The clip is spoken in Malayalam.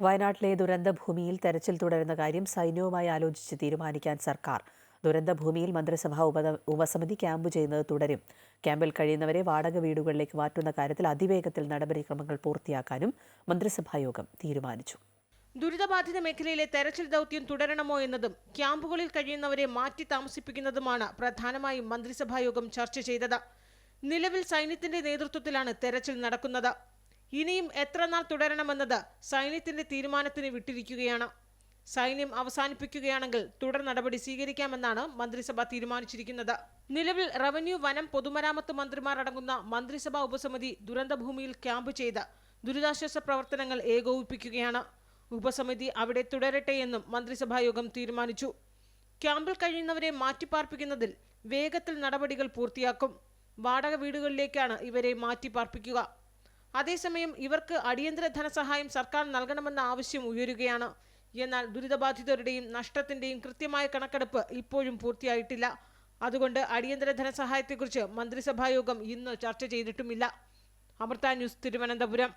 വയനാട്ടിലെ ദുരന്തഭൂമിയിൽ തെരച്ചിൽ തുടരുന്ന കാര്യം സൈന്യവുമായി ആലോചിച്ച് തീരുമാനിക്കാൻ സർക്കാർ. ദുരന്തഭൂമിയിൽ മന്ത്രിസഭാ ഉപ ഉപസമിതി ക്യാമ്പ് ചെയ്യുന്നത് തുടരും. ക്യാമ്പിൽ കഴിയുന്നവരെ വാടക വീടുകളിലേക്ക് മാറ്റുന്ന കാര്യത്തിൽ അതിവേഗത്തിൽ നടപടിക്രമങ്ങൾ പൂർത്തിയാക്കാനും മന്ത്രിസഭായോഗം തീരുമാനിച്ചു. ദുരിതബാധിത മേഖലയിലെ തെരച്ചിൽ ദൗത്യം തുടരണമോ എന്നതും ക്യാമ്പുകളിൽ കഴിയുന്നവരെ മാറ്റി താമസിപ്പിക്കുന്നതുമാണ് പ്രധാനമായും മന്ത്രിസഭായോഗം ചർച്ച ചെയ്തത്. നിലവിൽ സൈന്യത്തിന്റെ നേതൃത്വത്തിലാണ് തെരച്ചിൽ നടക്കുന്നത്. ഇനിയും എത്ര നാൾ തുടരണമെന്നത് സൈന്യത്തിന്റെ തീരുമാനത്തിന് വിട്ടിരിക്കുകയാണ്. സൈന്യം അവസാനിപ്പിക്കുകയാണെങ്കിൽ തുടർ നടപടി സ്വീകരിക്കാമെന്നാണ് മന്ത്രിസഭ തീരുമാനിച്ചിരിക്കുന്നത്. നിലവിൽ റവന്യൂ വനം പൊതുമരാമത്ത് മന്ത്രിമാർ അടങ്ങുന്ന മന്ത്രിസഭാ ഉപസമിതി ദുരന്തഭൂമിയിൽ ക്യാമ്പ് ചെയ്ത് ദുരിതാശ്വാസ പ്രവർത്തനങ്ങൾ ഏകോപിപ്പിക്കുകയാണ്. ഉപസമിതി അവിടെ തുടരട്ടെ എന്നും മന്ത്രിസഭായോഗം തീരുമാനിച്ചു. ക്യാമ്പിൽ കഴിയുന്നവരെ മാറ്റിപ്പാർപ്പിക്കുന്നതിൽ വേഗത്തിൽ നടപടികൾ പൂർത്തിയാക്കും. വാടക വീടുകളിലേക്കാണ് ഇവരെ മാറ്റിപ്പാർപ്പിക്കുക. അതേസമയം ഇവർക്ക് അടിയന്തര ധനസഹായം സർക്കാർ നൽകണമെന്ന ആവശ്യം ഉയരുകയാണ്. എന്നാൽ ദുരിതബാധിതരുടെയും നഷ്ടത്തിന്റെയും കൃത്യമായ കണക്കെടുപ്പ് ഇപ്പോഴും പൂർത്തിയായിട്ടില്ല. അതുകൊണ്ട് അടിയന്തര ധനസഹായത്തെക്കുറിച്ച് മന്ത്രിസഭായോഗം ഇന്ന് ചർച്ച ചെയ്തിട്ടുമില്ല. അമൃത ന്യൂസ് തിരുവനന്തപുരം.